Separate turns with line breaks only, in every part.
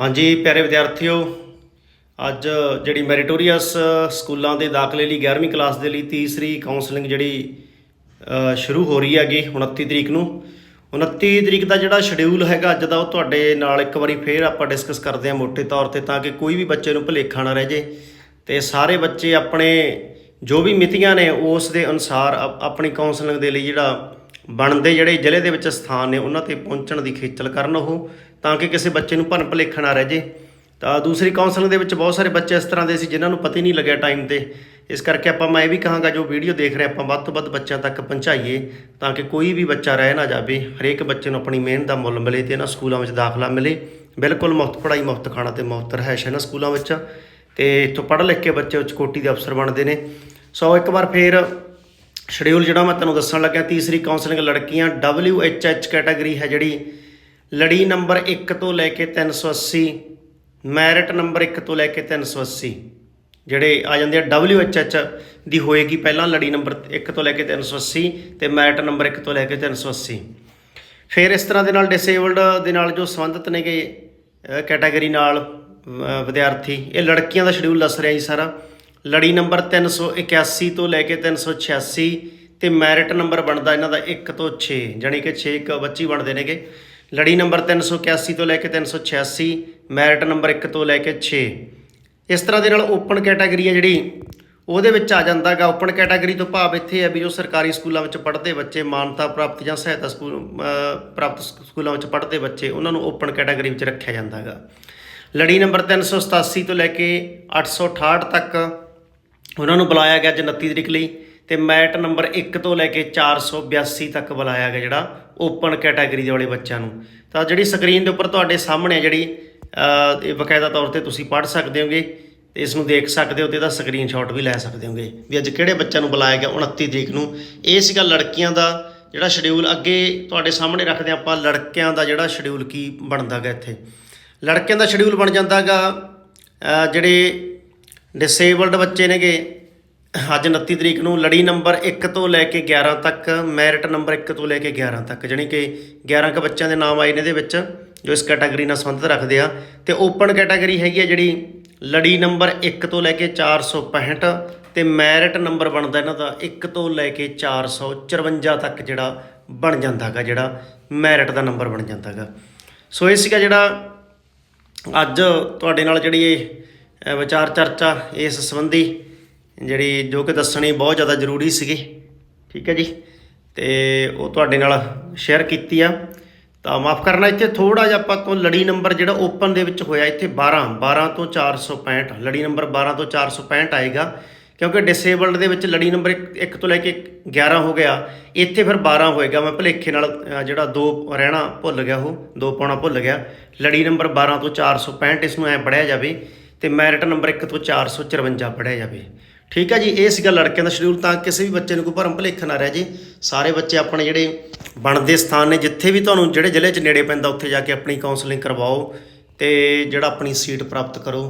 ਹਾਂਜੀ, ਪਿਆਰੇ ਵਿਦਿਆਰਥੀਓ, ਅੱਜ ਜਿਹੜੀ ਮੈਰੀਟੋਰੀਅਸ ਸਕੂਲਾਂ ਦੇ ਦਾਖਲੇ ਲਈ 11ਵੀਂ ਕਲਾਸ ਦੇ ਲਈ ਤੀਸਰੀ ਕਾਉਂਸਲਿੰਗ ਜਿਹੜੀ ਸ਼ੁਰੂ ਹੋ ਰਹੀ ਹੈਗੀ 29 ਤਰੀਕ ਨੂੰ। 29 ਤਰੀਕ ਦਾ ਜਿਹੜਾ ਸ਼ਡਿਊਲ ਹੈਗਾ ਅੱਜ ਦਾ, ਉਹ ਤੁਹਾਡੇ ਨਾਲ ਇੱਕ ਵਾਰੀ ਫੇਰ ਆਪਾਂ ਡਿਸਕਸ ਕਰਦੇ ਹਾਂ ਮੋٹے ਤੌਰ ਤੇ, ਤਾਂ ਕਿ ਕੋਈ ਵੀ ਬੱਚੇ ਨੂੰ ਭੁਲੇਖਾ ਨਾ ਰਹਿ ਜੇ। ਤੇ ਸਾਰੇ ਬੱਚੇ ਆਪਣੇ, ਜੋ ਵੀ ਮਿਤੀਆਂ ਨੇ, ਉਸ ਦੇ ਅਨੁਸਾਰ ਆਪ- ਆਪਣੀ ਕਾਉਂਸਲਿੰਗ ਦੇ ਲਈ ਜਿਹੜਾ ਬਣਦੇ ਜਿਹੜੇ ਜ਼ਿਲ੍ਹੇ ਦੇ ਵਿੱਚ ਸਥਾਨ ਨੇ, ਉਹਨਾਂ ਤੇ ਪਹੁੰਚਣ ਦੀ ਖੇਚਲ ਕਰਨ ਉਹ। ਤਾਂ ਕਿ ਕਿਸੇ ਬੱਚੇ ਨੂੰ ਭਨ ਭਲੇਖਾ ਨਾ ਰਹਿ ਜੇ। ਤਾਂ ਦੂਸਰੀ ਕਾਉਂਸਲਿੰਗ ਦੇ ਵਿੱਚ ਬਹੁਤ ਸਾਰੇ ਬੱਚੇ ਇਸ ਤਰ੍ਹਾਂ ਦੇ ਸੀ ਜਿਨ੍ਹਾਂ ਨੂੰ ਪਤਾ ਹੀ ਨਹੀਂ ਲੱਗਿਆ ਟਾਈਮ ਤੇ। ਇਸ ਕਰਕੇ ਆਪਾਂ ਮੈਂ ਇਹ ਵੀ ਕਹਾਂਗਾ, ਜੋ ਵੀਡੀਓ ਦੇਖ ਰਹੇ ਆਪਾਂ, ਵੱਧ ਤੋਂ ਵੱਧ ਬੱਚਿਆਂ ਤੱਕ ਪਹੁੰਚਾਈਏ ਤਾਂ ਕਿ ਕੋਈ ਵੀ ਬੱਚਾ ਰਹਿ ਨਾ ਜਾਵੇ। ਹਰੇਕ ਬੱਚੇ ਨੂੰ ਆਪਣੀ ਮਿਹਨਤ ਦਾ ਮੁੱਲ ਮਿਲੇ ਤੇ ਇਹਨਾਂ ਸਕੂਲਾਂ ਵਿੱਚ ਦਾਖਲਾ ਮਿਲੇ। ਬਿਲਕੁਲ ਮੁਫਤ ਪੜ੍ਹਾਈ, ਮੁਫਤ ਖਾਣਾ ਤੇ ਮੁਫਤ ਰਹਿਸ਼ ਇਹਨਾਂ ਸਕੂਲਾਂ ਵਿੱਚ। ਤੇ ਇੱਥੋਂ ਪੜ੍ਹ ਲਿਖ ਕੇ ਬੱਚੇ ਉੱਚ ਕੋਟੀ ਦੇ ਅਫਸਰ ਬਣਦੇ ਨੇ। ਸੋ ਇੱਕ ਵਾਰ ਫੇਰ ਸ਼ਡਿਊਲ ਜਿਹੜਾ ਮੈਂ ਤੁਹਾਨੂੰ ਦੱਸਣ ਲੱਗਿਆ, ਤੀਸਰੀ ਕਾਉਂਸਲਿੰਗ ਲੜਕੀਆਂ WHH ਕੈਟਾਗਰੀ ਹੈ ਜਿਹੜੀ ਲੜੀ ਨੰਬਰ 1 ਤੋਂ ਲੈ ਕੇ 380 ਮੈਰਿਟ ਨੰਬਰ 1 ਤੋਂ ਲੈ ਕੇ 380 ਜਿਹੜੇ ਆ ਜਾਂਦੇ ਆ WHH ਦੀ ਹੋਏਗੀ ਪਹਿਲਾਂ ਲੜੀ ਨੰਬਰ 1 ਤੋਂ ਲੈ ਕੇ 380 ਤੇ ਮੈਰਿਟ ਨੰਬਰ 1 ਤੋਂ ਲੈ ਕੇ 380 ਫਿਰ ਇਸ ਤਰ੍ਹਾਂ ਦੇ ਨਾਲ ਡਿਸੇਬਲਡ ਦੇ ਨਾਲ ਜੋ ਸੰਬੰਧਿਤ ਨੇਗੇ ਕੈਟਾਗਰੀ ਨਾਲ ਵਿਦਿਆਰਥੀ, ਇਹ ਲੜਕੀਆਂ ਦਾ ਸ਼ਡਿਊਲ ਦੱਸ ਰਿਹਾ ਜੀ ਸਾਰਾ। ਲੜੀ ਨੰਬਰ 381 ਤੋਂ ਲੈ ਕੇ 386 ਤੇ ਮੈਰਿਟ ਨੰਬਰ ਬਣਦਾ ਇਹਨਾਂ ਦਾ 1 ਤੋਂ 6 ਜਾਣੀ ਕਿ 6 ਇੱਕ ਬੱਚੀ ਬਣਦੇ ਨੇਗੇ। ਲੜੀ ਨੰਬਰ 381 ਤੋਂ ਲੈ ਕੇ 386 ਮੈਰਿਟ ਨੰਬਰ 1 ਤੋਂ ਲੈ ਕੇ 6 ਇਸ ਤਰ੍ਹਾਂ ਦੇ ਨਾਲ ਓਪਨ ਕੈਟਾਗਰੀ ਹੈ ਜਿਹੜੀ, ਉਹਦੇ ਵਿੱਚ ਆ ਜਾਂਦਾਗਾ। ਓਪਨ ਕੈਟਾਗਰੀ ਤੋਂ ਭਾਵ ਇੱਥੇ ਹੈ ਵੀ ਜੋ ਸਰਕਾਰੀ ਸਕੂਲਾਂ ਵਿੱਚ ਪੜ੍ਹਦੇ ਬੱਚੇ, ਮਾਨਤਾ ਪ੍ਰਾਪਤ ਜਾਂ ਸਹਾਇਤਾ ਸਕੂਲ ਪ੍ਰਾਪਤ ਸਕੂਲਾਂ ਵਿੱਚ ਪੜ੍ਹਦੇ ਬੱਚੇ, ਉਹਨਾਂ ਨੂੰ ਓਪਨ ਕੈਟਾਗਰੀ ਵਿੱਚ ਰੱਖਿਆ ਜਾਂਦਾਗਾ। ਲੜੀ ਨੰਬਰ 387 ਤੋਂ ਲੈ ਕੇ 868 ਤੱਕ, ਉਹਨਾਂ ਨੂੰ ਬੁਲਾਇਆ ਗਿਆ ਅੱਜ 29 ਤਰੀਕ ਲਈ। ਤੇ ਮੈਟ ਨੰਬਰ 1 ਤੋਂ ਲੈ ਕੇ 482 ਤੱਕ ਬੁਲਾਇਆ ਗਿਆ ਜਿਹੜਾ ਓਪਨ ਕੈਟਾਗਰੀ ਦੇ ਵਾਲੇ ਬੱਚਿਆਂ ਨੂੰ। ਤਾਂ ਜਿਹੜੀ ਸਕਰੀਨ ਦੇ ਉੱਪਰ ਤੁਹਾਡੇ ਸਾਹਮਣੇ ਜਿਹੜੀ ਅਹ, ਇਹ ਬਕਾਇਦਾ ਤੌਰ ਤੇ ਤੁਸੀਂ ਪੜ੍ਹ ਸਕਦੇ ਹੋਗੇ ਤੇ ਇਸ ਨੂੰ ਦੇਖ ਸਕਦੇ ਹੋ ਤੇ ਇਹਦਾ ਸਕਰੀਨਸ਼ਾਟ ਵੀ ਲੈ ਸਕਦੇ ਹੋਗੇ ਵੀ ਅੱਜ ਕਿਹੜੇ ਬੱਚਿਆਂ ਨੂੰ ਬੁਲਾਇਆ ਗਿਆ 29 ਤਰੀਕ ਨੂੰ। ਇਹ ਸੀਗਾ ਲੜਕੀਆਂ ਦਾ ਜਿਹੜਾ ਸ਼ਡਿਊਲ ਅੱਗੇ ਤੁਹਾਡੇ ਸਾਹਮਣੇ ਰੱਖਦੇ ਹਾਂ ਆਪਾਂ ਲੜਕਿਆਂ ਦਾ ਜਿਹੜਾ ਸ਼ਡਿਊਲ ਕੀ ਬਣਦਾ ਗਾ ਇੱਥੇ। ਲੜਕਿਆਂ ਦਾ ਸ਼ਡਿਊਲ ਬਣ ਜਾਂਦਾਗਾ ਅਹ, ਜਿਹੜੇ ਡਿਸੇਬਲਡ ਬੱਚੇ ਨੇਗੇ ਅੱਜ 29 ਤਰੀਕ ਨੂੰ ਲੜੀ ਨੰਬਰ 1 ਤੋਂ ਲੈ ਕੇ 11 ਤੱਕ, ਮੈਰਿਟ ਨੰਬਰ 1 ਤੋਂ ਲੈ ਕੇ 11 ਤੱਕ, ਜਾਣੀ ਕਿ 11 ਕ ਬੱਚਿਆਂ ਦੇ ਨਾਮ ਆਏ ਨੇ ਇਹਦੇ ਵਿੱਚ, ਜੋ ਇਸ ਕੈਟਾਗਰੀ ਨਾਲ ਸੰਬੰਧਿਤ ਰੱਖਦੇ ਆ। ਤੇ ਓਪਨ ਕੈਟਾਗਰੀ ਹੈਗੀ ਆ ਜਿਹੜੀ ਲੜੀ ਨੰਬਰ 1 ਤੋਂ ਲੈ ਕੇ 465 ਤੇ ਮੈਰਿਟ ਨੰਬਰ ਬਣਦਾ ਇਹਨਾਂ ਦਾ 1 ਤੋਂ ਲੈ ਕੇ 454 ਤੱਕ ਜਿਹੜਾ ਬਣ ਜਾਂਦਾਗਾ ਜਿਹੜਾ ਮੈਰਿਟ ਦਾ ਨੰਬਰ ਬਣ ਜਾਂਦਾਗਾ ਸੋ ਇਹ ਸੀਗਾ ਜਿਹੜਾ ਅੱਜ ਤੁਹਾਡੇ ਨਾਲ ਜਿਹੜੀ ਇਹ ਵਿਚਾਰ ਚਰਚਾ ਇਸ ਸੰਬੰਧੀ। ਜਿਹੜੀ ਜੋ ਕਿ ਦੱਸਣੀ ਬਹੁਤ ਜ਼ਿਆਦਾ ਜ਼ਰੂਰੀ ਸੀਗੀ। ਠੀਕ ਹੈ ਜੀ। ਤੇ ਉਹ ਤੁਹਾਡੇ ਨਾਲ ਸ਼ੇਅਰ ਕੀਤੀ ਆ। ਤਾਂ ਮਾਫ ਕਰਨਾ, ਇੱਥੇ ਥੋੜਾ ਜਿਹਾ ਆਪਾਂ ਤੋਂ ਲੜੀ ਨੰਬਰ ਜਿਹੜਾ ਓਪਨ ਦੇ ਵਿੱਚ ਹੋਇਆ, ਇੱਥੇ 12 12 ਤੋਂ 465 ਲੜੀ ਨੰਬਰ 12 ਤੋਂ 465 ਆਏਗਾ। ਕਿਉਂਕਿ ਡਿਸੇਬਲਡ ਦੇ ਵਿੱਚ ਲੜੀ ਨੰਬਰ 1 ਤੋਂ ਲੈ ਕੇ 11 ਹੋ ਗਿਆ। ਇੱਥੇ ਫਿਰ 12 ਹੋਏਗਾ। ਮੈਂ ਭੁਲੇਖੇ ਨਾਲ ਜਿਹੜਾ 2 ਰਹਿਣਾ ਭੁੱਲ ਗਿਆ ਉਹ 2 ਪਾਉਣਾ ਭੁੱਲ ਗਿਆ। ਲੜੀ ਨੰਬਰ 12 ਤੋਂ 465 ਇਸ ਨੂੰ ਐ ਪੜਿਆ ਜਾਵੇ ਤੇ ਮੈਰਿਟ ਨੰਬਰ 1 ਤੋਂ 454 ਪੜਿਆ ਜਾਵੇ। ਠੀਕ ਹੈ ਜੀ ਇਹ ਸੀਗਾ ਲੜਕਿਆਂ ਦਾ ਸ਼ਡਿਊਲ ਤਾਂ ਕਿਸੇ ਵੀ ਬੱਚੇ ਨੂੰ ਕੋਈ ਭਰਮ ਭੁਲੇਖਾ ਨਾ ਰਹਿ ਜੇ। ਸਾਰੇ ਬੱਚੇ ਆਪਣੇ ਜਿਹੜੇ ਬਣਦੇ ਸਥਾਨ ਨੇ ਜਿੱਥੇ ਵੀ ਤੁਹਾਨੂੰ ਜਿਹੜੇ ਜ਼ਿਲ੍ਹੇ 'ਚ ਨੇੜੇ ਪੈਂਦਾ ਉੱਥੇ ਜਾ ਕੇ ਆਪਣੀ ਕਾਉਂਸਲਿੰਗ ਕਰਵਾਓ ਤੇ ਜਿਹੜਾ ਆਪਣੀ ਸੀਟ ਪ੍ਰਾਪਤ ਕਰੋ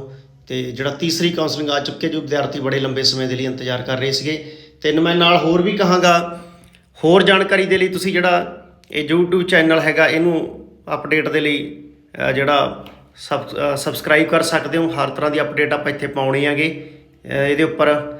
ਤੇ ਜਿਹੜਾ ਤੀਸਰੀ ਕਾਉਂਸਲਿੰਗ ਆ ਚੁੱਕੀ ਜੋ ਵਿਦਿਆਰਥੀ ਬੜੇ ਲੰਬੇ ਸਮੇਂ ਦੇ ਲਈ ਇੰਤਜ਼ਾਰ ਕਰ ਰਹੇ ਸੀਗੇ। ਤੇ ਮੈਂ ਨਾਲ ਹੋਰ ਵੀ ਕਹਾਂਗਾ ਹੋਰ ਜਾਣਕਾਰੀ ਦੇ ਲਈ ਤੁਸੀਂ ਜਿਹੜਾ ਇਹ YouTube ਚੈਨਲ ਹੈਗਾ ਇਹਨੂੰ ਅਪਡੇਟ ਦੇ ਲਈ ਜਿਹੜਾ ਸਬ ਸਬਸਕ੍ਰਾਈਬ ਕਰ ਸਕਦੇ ਹੋ। ਹਰ ਤਰ੍ਹਾਂ ਦੀ ਅਪਡੇਟ ਆਪਾਂ ਇੱਥੇ ਪਾਉਣੀ ਹੈਗੇ। ਅ, ਇਹਦੇ ਉੱਪਰ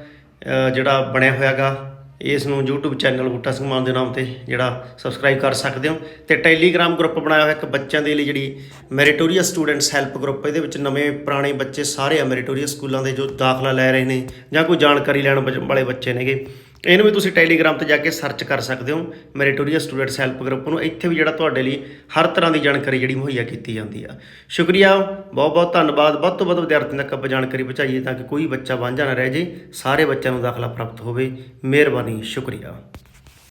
ਜਿਹੜਾ ਬਣਿਆ ਹੋਇਆਗਾ ਇਸ ਨੂੰ YouTube ਚੈਨਲ ਬੂਟਾ ਸਿੰਘ ਮਾਨ ਦੇ ਨਾਮ ਤੇ ਜਿਹੜਾ ਸਬਸਕ੍ਰਾਈਬ ਕਰ ਸਕਦੇ ਹੋ। ਤੇ ਟੈਲੀਗ੍ਰਾਮ ਗਰੁੱਪ ਬਣਾਇਆ ਹੋਇਆ ਇੱਕ ਬੱਚਿਆਂ ਦੇ ਲਈ ਜਿਹੜੀ ਮੈਰੀਟੋਰੀਅਸ ਸਟੂਡੈਂਟਸ ਹੈਲਪ ਗਰੁੱਪ ਇਹਦੇ ਵਿੱਚ ਨਵੇਂ ਪੁਰਾਣੇ ਬੱਚੇ ਸਾਰੇ ਆ ਮੈਰੀਟੋਰੀਅਸ ਸਕੂਲਾਂ ਦੇ ਜੋ ਦਾਖਲਾ ਲੈ ਰਹੇ ਨੇ ਜਾਂ ਕੋਈ ਜਾਣਕਾਰੀ ਲੈਣ ਬੱਚ- ਵਾਲੇ ਬੱਚੇ ਨੇਗੇ। ਇਹਨੂੰ ਵੀ ਤੁਸੀਂ ਟੈਲੀਗ੍ਰਾਮ ਤੇ ਜਾ ਕੇ ਸਰਚ ਕਰ ਸਕਦੇ ਹੋ। ਮੈਰੀਟੋਰੀਅਸ ਸਟੂਡੈਂਟਸ ਹੈਲਪ ਗਰੁੱਪ ਨੂੰ ਇੱਥੇ ਵੀ ਜਿਹੜਾ ਤੁਹਾਡੇ ਲਈ ਹਰ ਤਰ੍ਹਾਂ ਦੀ ਜਾਣਕਾਰੀ ਜਿਹੜੀ ਮੁਹੱਈਆ ਕੀਤੀ ਜਾਂਦੀ ਆ। ਸ਼ੁਕਰੀਆ, ਬਹੁਤ ਬਹੁਤ ਧੰਨਵਾਦ। ਵੱਧ ਤੋਂ ਵੱਧ ਵਿਦਿਆਰਥੀਆਂ ਤੱਕ ਆਪਾਂ ਜਾਣਕਾਰੀ ਪਹੁੰਚਾਈਏ ਤਾਂ ਕਿ ਕੋਈ ਬੱਚਾ ਵਾਂਝਾ ਨਾ ਰਹਿ ਜੇ, ਸਾਰੇ ਬੱਚਿਆਂ ਨੂੰ ਦਾਖਲਾ ਪ੍ਰਾਪਤ ਹੋਵੇ। ਮਿਹਰਬਾਨੀ, ਸ਼ੁਕਰੀਆ।